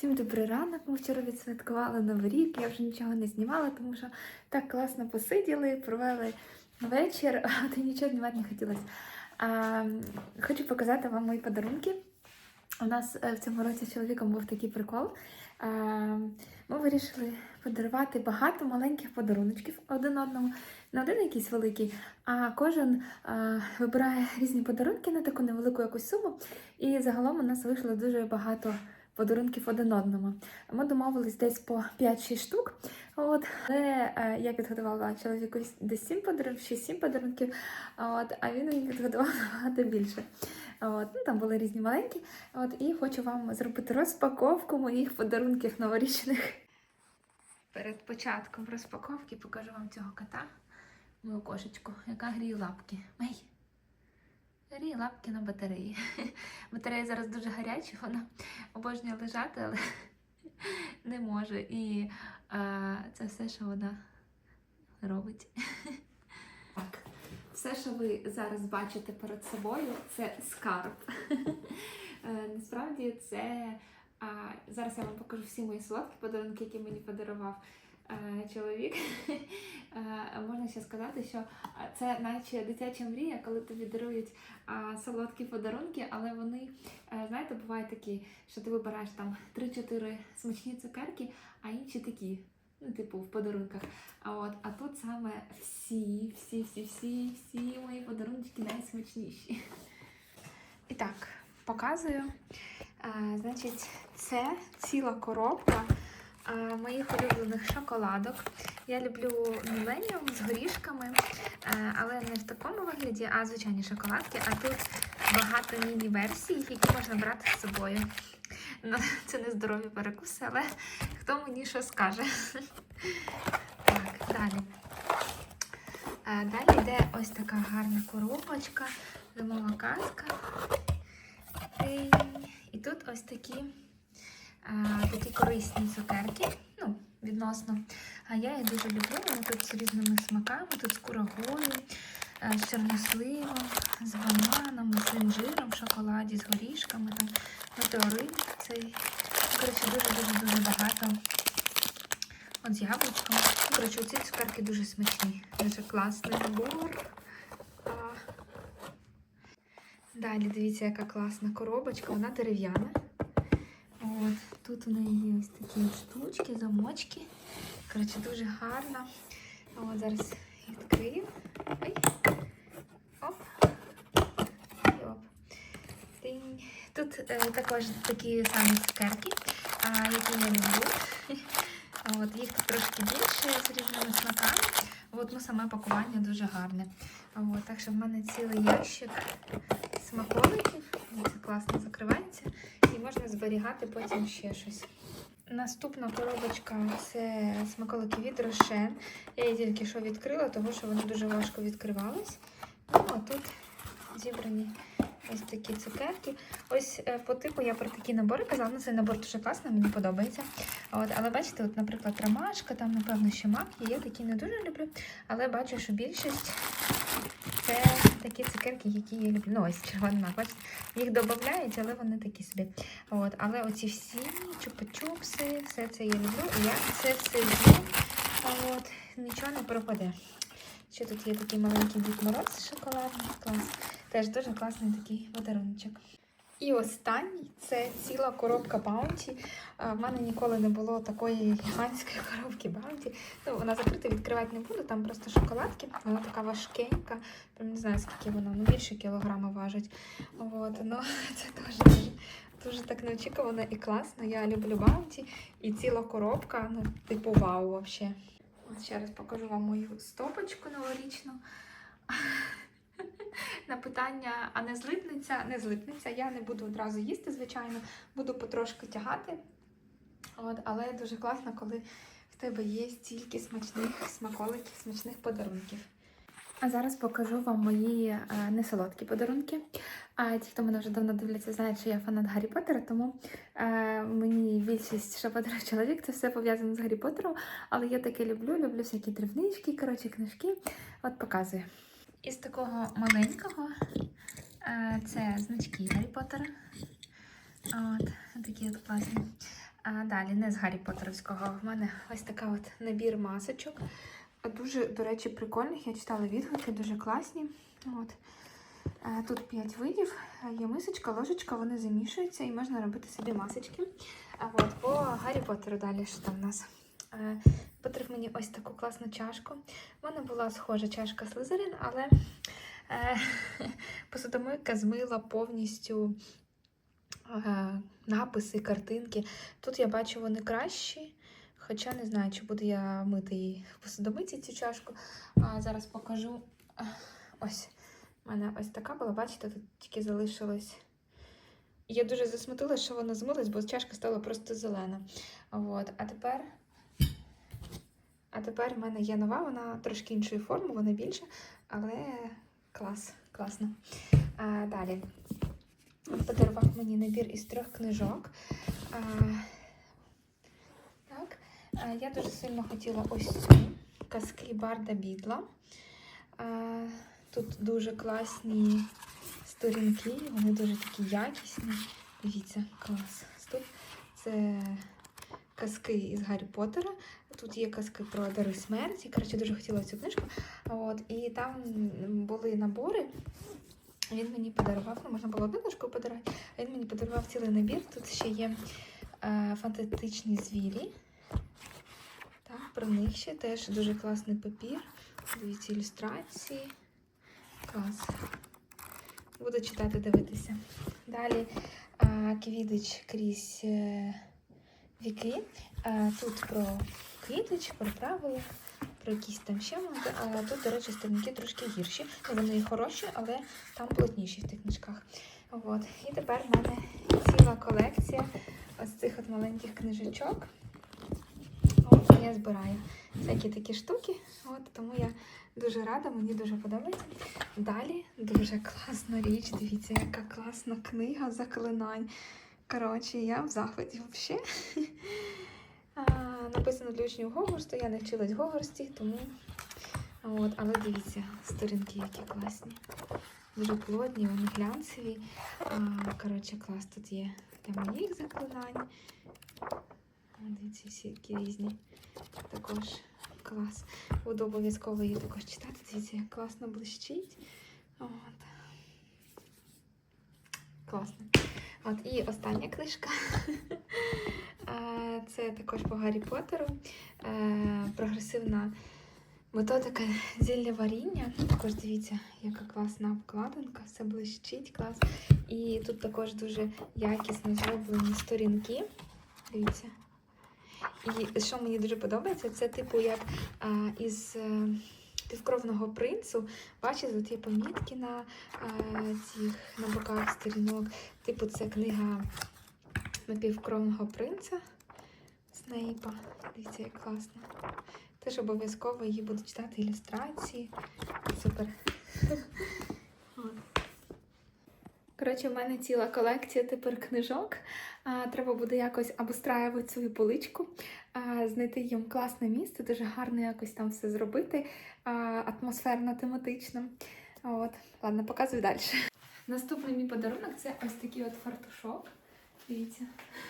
Всім добрий ранок. Ми вчора відсвяткували Новий рік. Я вже нічого не знімала, тому що так класно посиділи, провели вечір, а то нічого знімати не хотілося. А, хочу показати вам мої подарунки. У нас е, в цьому році з чоловіком був такий прикол. А, Ми вирішили подарувати багато маленьких подаруночків один одному, не один якийсь великий, а кожен а, вибирає різні подарунки на таку невелику якусь суму. І загалом у нас вийшло дуже багато подарунків один одному. Ми домовились десь по 5-6 штук. От, але е, я підготувала чоловіку десь 7 подарунків, 6-7 подарунків, от, а він мені підготував набагато більше. От, ну, там були різні маленькі. От, і хочу вам зробити розпаковку моїх подарунків новорічних. Перед початком розпаковки покажу вам цього кота, мою кошечку, яка гріє лапки. Мей. Гріє лапки на батареї. Батарея зараз дуже гаряча, вона обожнює лежати, але не може. І а, це все, що вона робить. Так, все, що ви зараз бачите перед собою, це скарб. Е, Насправді це а, зараз я вам покажу всі мої солодкі подарунки, які мені подарував е, чоловік. Е, Можна ще сказати, що це наче дитяча мрія, коли тобі дарують солодкі подарунки, але вони, е, знаєте, бувають такі, що ти вибираєш там 3-4 смачні цукерки, а інші такі. Ну, типу, в подарунках. А от, а тут саме всі, всі, всі, всі, всі мої подарунки найсмачніші. І так, показую. А, значить, це ціла коробка моїх улюблених шоколадок. Я люблю міленіум з горішками, е, але не в такому вигляді, а звичайні шоколадки. А тут багато міні-версій, які можна брати з собою. Ну, це не здорові перекуси, але хто мені що скаже. Так, далі. Е, Далі йде ось така гарна коробочка, зимова казка. І тут ось такі, такі корисні цукерки. Ну, відносно. А я їх дуже люблю. Вони тут з різними смаками, тут з курагою, е, з чорносливом, з бананом, з інжиром в шоколаді, з горішками, там, метеорит цей. Коротше, дуже-дуже дуже багато. От з яблучком. Ну, Коротше, ці цукерки дуже смачні. Дуже класний набор. Далі дивіться, яка класна коробочка, вона дерев'яна. Тут у неї є ось такі штучки, замочки. Коротше, дуже гарно. От, зараз відкрию. Ой. Оп. Оп. Тут е, також такі самі цукерки, а, які я люблю. От, їх тут трошки більше з різними смаками. От, ну, саме пакування дуже гарне. От, так що в мене цілий ящик смаколиків. Це класно закривається. Можна зберігати потім ще щось. Наступна коробочка це смаколики від Рошен. Я її тільки що відкрила, тому що вони дуже важко відкривались. Ну, а тут зібрані ось такі цукерки. Ось е, по типу я про такі набори казала. Ну, цей набор дуже класний, мені подобається. От, але бачите, от, наприклад, ромашка, там, напевно, ще мак. Я такі не дуже люблю. Але бачу, що більшість це такі цукерки, які я люблю. Ну, ось червона, бачите, їх додають, але вони такі собі. От, але оці всі чупа-чупси, все це я люблю. І я це все люблю. От, нічого не пропаде. Ще тут є такий маленький Дід Мороз шоколадний. Клас. Теж дуже класний такий подаруночок. І останній це ціла коробка Баунті. В мене ніколи не було такої гігантської коробки Баунті. Ну, вона закрита, відкривати не буду, там просто шоколадки. Вона така важкенька. Прям не знаю, скільки вона, ну більше кілограма важить. От, ну, це теж дуже, дуже так неочікувано і класно. Я люблю Баунті. І ціла коробка, ну, типу вау взагалі. Ще раз покажу вам мою стопочку новорічну. На питання, а не злипнеться, не злипнеться. Я не буду одразу їсти, звичайно, буду потрошки тягати. От, але дуже класно, коли в тебе є стільки смачних смаколиків, смачних подарунків. А зараз покажу вам мої е, несолодкі подарунки. А ті, хто мене вже давно дивляться, знають, що я фанат Гаррі Поттера, тому е, мені більшість, що подарує чоловік, це все пов'язано з Гаррі Поттером. Але я таке люблю, люблю всякі дрібнички, коротше, книжки. От показую. Із такого маленького е, це значки Гаррі Поттера. От, такі от класні. А далі не з Гаррі Поттерівського. В мене ось така от набір масочок. Дуже, до речі, прикольних. Я читала відгуки, дуже класні. От. Е, Тут 5 видів. Е, Є мисочка, ложечка, вони замішуються і можна робити собі масочки. От по Гаррі Поттеру далі що там у нас. Потріб мені ось таку класну чашку. Мене була схожа чашка Слизерин, але е, посудомийка змила повністю е, написи, картинки. Тут я бачу вони кращі. Хоча не знаю, чи буду я мити її в посудомийці цю чашку. А зараз покажу. Ось. У мене ось така була, бачите, тут тільки залишилось. Я дуже засмутилася, що вона змилась, бо чашка стала просто зелена. От. А тепер. А тепер в мене є нова, вона трошки іншої форми, вона більша, але клас, класно. А, далі. Подарував мені набір із трьох книжок. А, так. А, я дуже сильно хотіла ось цю казки Барда Бідла. А, тут дуже класні сторінки, вони дуже такі якісні. Дивіться, клас. Тут це казки із Гаррі Поттера. Тут є казки про дари смерті. Коротше, дуже хотіла цю книжку. От, і там були набори. Він мені подарував, ну можна було одну книжку подарувати, а він мені подарував цілий набір. Тут ще є е, фантастичні звірі. Так, про них ще теж дуже класний папір. Дивіться, ілюстрації. Клас. Буду читати, дивитися. Далі е, квідич крізь е, віки. Е, Тут про квітич, про правила, про якісь там ще моменти. А тут, до речі, сторінки трошки гірші. Ну, Вони хороші, але там плотніші в тих книжках. От. І тепер в мене ціла колекція ось цих от маленьких книжечок. От я збираю всякі такі штуки. От, тому я дуже рада, мені дуже подобається. Далі дуже класна річ. Дивіться, яка класна книга заклинань. Коротше, я в захваті взагалі. Написано для учнів Гогорсту, я не вчилась Гогорсті, тому. От, але дивіться, сторінки які класні. Дуже плотні, вони глянцеві. Коротше, клас тут є для моїх заклинань. Дивіться, всі які різні. Також клас. Буду обов'язково її також читати. Дивіться, як класно блищить. От. Класно. От і остання книжка. Це також по Гаррі Поттеру. Е, Прогресивна методика зілля варіння. Також дивіться, яка класна обкладинка, все блищить, клас. І тут також дуже якісно зроблені сторінки. Дивіться. І що мені дуже подобається, це типу як із е, півкровного принцу. Бачите, тут є помітки на е, цих на боках сторінок. Типу, це книга напівкровного принца Снейпа. Дивіться, як класно. Теж обов'язково її буду читати ілюстрації. Супер. От. Коротше, в мене ціла колекція тепер книжок. А, треба буде якось обустраювати свою поличку, а, знайти їм класне місце, дуже гарно якось там все зробити, а, атмосферно, тематично. От, ладно, показую далі. Наступний мій подарунок це ось такий от фартушок. Дивіться.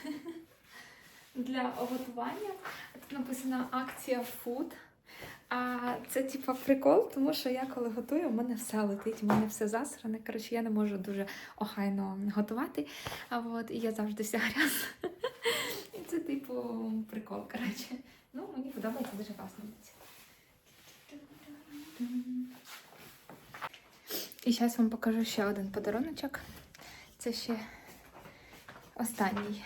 Для готування. Тут написано акція фуд. А це типа прикол, тому що я коли готую, у мене все летить, у мене все засране. Коротше, я не можу дуже охайно готувати. А от і я завжди вся грязна. І це, типу, прикол. Коротше. Ну, мені подобається дуже класно. І зараз вам покажу ще один подаруночок. Це ще останній.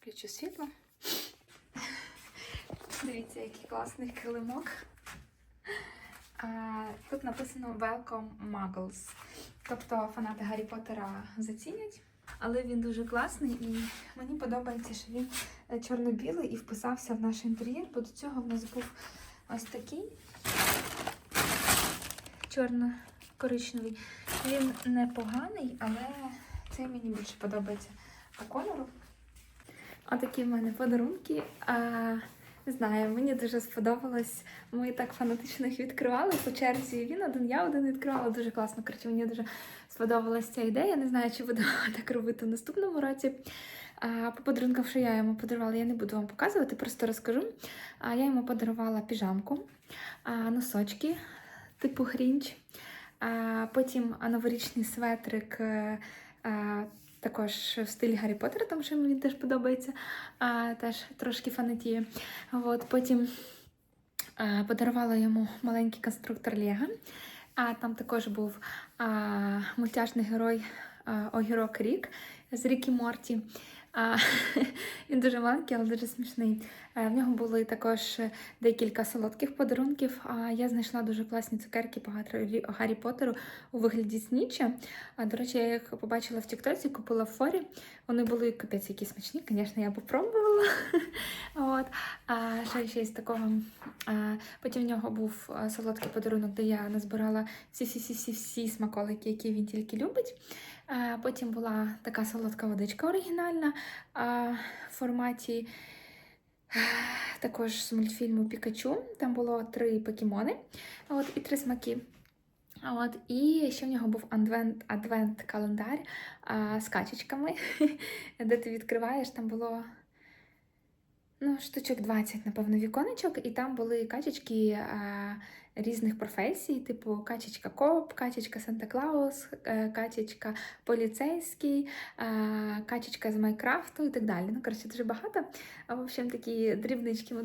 Включу світло. Дивіться, який класний килимок. Тут написано Welcome Muggles. Тобто фанати Гаррі Поттера зацінять. Але він дуже класний і мені подобається, що він чорно-білий і вписався в наш інтер'єр, бо до цього в нас був ось такий чорно-коричневий. Він непоганий, але цей мені більше подобається по кольору. Отакі в мене подарунки. Не знаю, мені дуже сподобалось. Ми так фанатично їх відкривали по черзі. Він один, я один відкривала. Дуже класно. Коротше, мені дуже сподобалась ця ідея. Не знаю, чи буду так робити в наступному році. А по подарункам, що я йому подарувала, я не буду вам показувати, просто розкажу. А я йому подарувала піжамку, а, носочки, типу грінч. А, потім новорічний светрик. е, а, також в стилі Гаррі Поттера, тому що мені теж подобається, а, теж трошки фанатіє. От, потім а, подарувала йому маленький конструктор Лего. А там також був а, мультяшний герой а, Огірок Рік з Рікі Морті. А, він дуже маленький, але дуже смішний. Е, В нього були також декілька солодких подарунків. А я знайшла дуже класні цукерки по Гаррі- Поттеру у вигляді сніча. А, До речі, я їх побачила в Тіктоці, купила в форі. Вони були капець які смачні, звісно, я попробувала. От. А ще ще з такого. А, потім в нього був солодкий подарунок, де я назбирала всі-всі-всі-всі смаколики, які він тільки любить. Потім була така солодка водичка оригінальна в форматі. Також з мультфільму Пікачу. Там було три покемони от, і три смаки. От, і ще в нього був адвент, адвент календар а, з качечками, де ти відкриваєш, там було ну, штучок 20, напевно, віконечок, і там були качечки різних професій, типу качечка коп, качечка Санта-Клаус, е, качечка поліцейський, качечка з Майнкрафту і так далі. Ну, коротше, дуже багато. В общем, такі дрібнички ми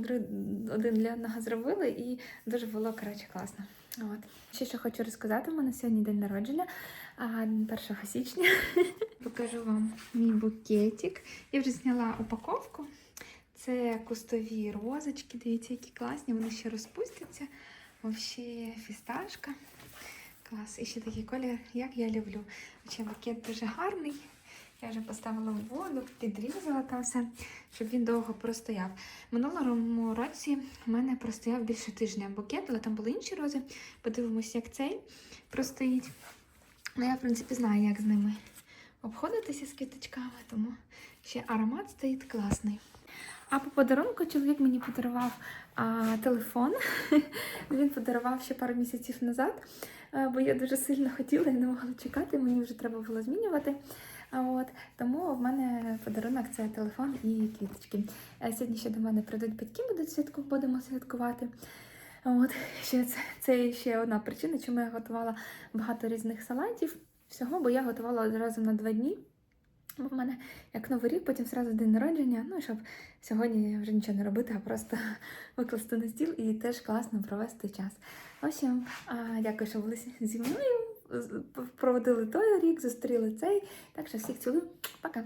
один для одного зробили, і дуже було коротше, класно. От. Ще що хочу розказати, у мене сьогодні день народження, а, 1 січня. Покажу вам мій букетик. Я вже зняла упаковку. Це кустові розочки, дивіться, які класні, вони ще розпустяться. Взагалі фісташка. Клас. І ще такий колір, як я люблю. Хоча букет дуже гарний. Я вже поставила в воду, підрізала там все, щоб він довго простояв. Минулому році в мене простояв більше тижня букет, але там були інші рози. Подивимось, як цей простоїть. Ну, я, в принципі, знаю, як з ними обходитися з квіточками, тому ще аромат стоїть класний. А по подарунку чоловік мені подарував а, телефон. Він подарував ще пару місяців назад, а, бо я дуже сильно хотіла і не могла чекати, мені вже треба було змінювати. А От, тому в мене подарунок це телефон і квіточки. Сьогодні ще до мене прийдуть батьки, будуть святку, будемо святкувати. От, ще це, це ще одна причина, чому я готувала багато різних салатів. Всього, бо я готувала одразу на два дні. Бо в мене як новий рік, потім зразу день народження. Ну, щоб сьогодні вже нічого не робити, а просто викласти на стіл і теж класно провести час. Общем, дякую, що були зі мною. Проводили той рік, зустріли цей. Так що всіх цілую. Пока.